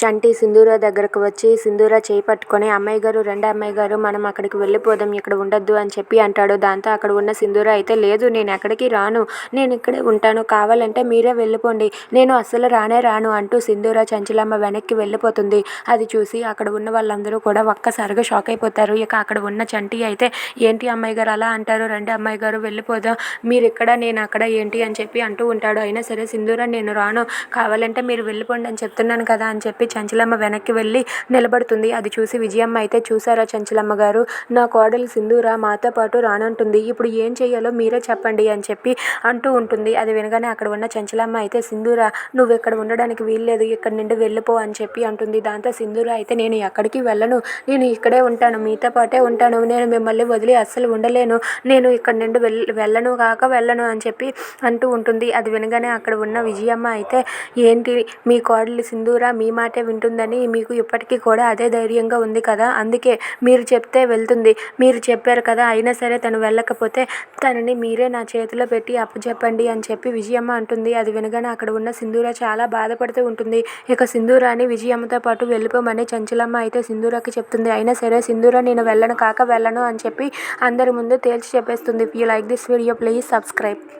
చంటి సింధూర దగ్గరకు వచ్చి సింధూర చేయి పట్టుకొని అమ్మాయి గారు రెండు అమ్మాయి గారు మనం అక్కడికి వెళ్ళిపోదాం ఇక్కడ ఉండొద్దు అని చెప్పి అంటాడు. దాంతో అక్కడ ఉన్న సింధూర అయితే లేదు నేను ఎక్కడికి రాను నేను ఇక్కడే ఉంటాను కావాలంటే మీరే వెళ్ళిపోండి నేను అస్సలు రానే రాను అంటూ సింధూర చంచలమ్మ వెనక్కి వెళ్ళిపోతుంది. అది చూసి అక్కడ ఉన్న వాళ్ళందరూ కూడా ఒక్కసారిగా షాక్ అయిపోతారు. ఇక అక్కడ ఉన్న చంటి అయితే ఏంటి అమ్మాయి గారు అలా అంటారు రెండు అమ్మాయి గారు వెళ్ళిపోదాం మీరు ఇక్కడ నేను అక్కడ ఏంటి అని చెప్పి అంటూ ఉంటాడు. అయినా సరే సింధూర నేను రాను కావాలంటే మీరు వెళ్ళిపోండి అని చెప్తున్నాను కదా అని చెప్పి చంచలమ్మ వెనక్కి వెళ్ళి నిలబడుతుంది. అది చూసి విజయమ్మ అయితే చూసారా చంచలమ్మ గారు? నా కోడలు సింధూరా మాతో పాటు రానంటుంది. ఇప్పుడు ఏం చేయాలో మీరే చెప్పండి అని చెప్పి అంటూ ఉంటుంది. అది వినగానే అక్కడ ఉన్న చంచలమ్మ అయితే సింధూరా నువ్వు ఇక్కడ ఉండడానికి వీల్లేదు. ఇక్కడ నుండి వెళ్ళిపో అని చెప్పి అంటుంది. దాంతో సింధూరా అయితే నేను ఎక్కడికి వెళ్ళను. నేను ఇక్కడే ఉంటాను. మీతో పాటే ఉంటాను. నేను మిమ్మల్ని వదిలి అస్సలు ఉండలేను. నేను ఇక్కడ నుండి వెళ్ వెళ్ళను కాక వెళ్ళను అని చెప్పి అంటూ ఉంటుంది. అది వినగానే అక్కడ ఉన్న విజయమ్మ అయితే ఏంటి? మీ కోడలి సింధూరా? మీ మాటే వింటుందని మీకు ఇప్పటికీ కూడా అదే ధైర్యంగా ఉంది కదా? అందుకే మీరు చెప్తే వెళ్తుంది. మీరు చెప్పారు కదా అయినా సరే తను వెళ్ళకపోతే తనని మీరే నా చేతిలో పెట్టి అప్పచెప్పండి అని చెప్పి విజయమ్మ అంటుంది. అది వినగానే అక్కడ ఉన్న సింధూర చాలా బాధపడుతూ ఉంటుంది. ఇక సింధూరాని విజయమ్మతో పాటు వెళ్ళిపోమని చంచలమ్మ అయితే సింధూరకి చెప్తుంది. అయినా సరే సింధూర నేను వెళ్ళను కాక వెళ్ళను అని చెప్పి అందరి ముందు తేల్చి చెప్పేస్తుంది. If you like this video please subscribe